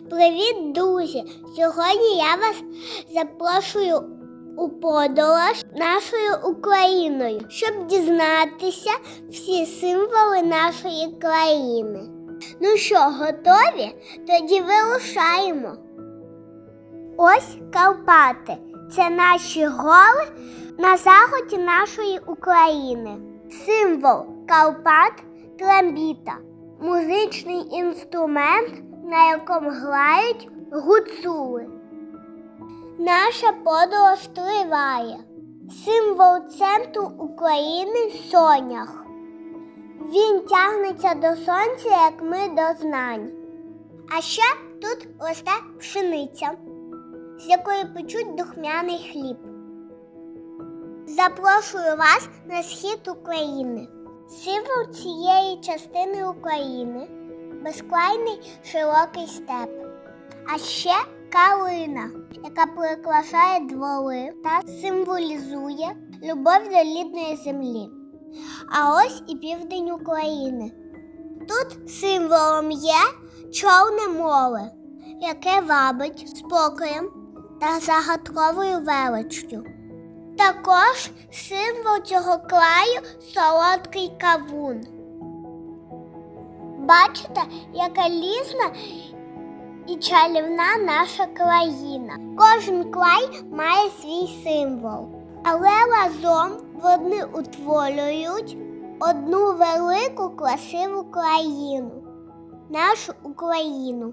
Привіт, друзі! Сьогодні я вас запрошую у подорож нашою Україною, щоб дізнатися всі символи нашої країни. Ну що, готові? Тоді вирушаємо. Ось Карпати. Це наші гори на заході нашої України. Символ Карпат трембіта музичний інструмент, на якому грають гуцули. Наша подорож триває. Символ центру України сонях. Він тягнеться до сонця, як ми до знань. А ще тут росте пшениця, з якої печуть духмяний хліб. Запрошую вас на схід України. Символ цієї частини України безкрайний широкий степ, а ще калина, яка прикрашає двори та символізує любов до рідної землі. А ось і південь України. Тут символом є Чорне море, яке вабить спокоєм та загадковою величчю. Також символ цього краю солодкий кавун. Бачите, яка лісна і чарівна наша країна. Кожен край має свій символ, але разом вони утворюють одну велику красиву країну нашу Україну.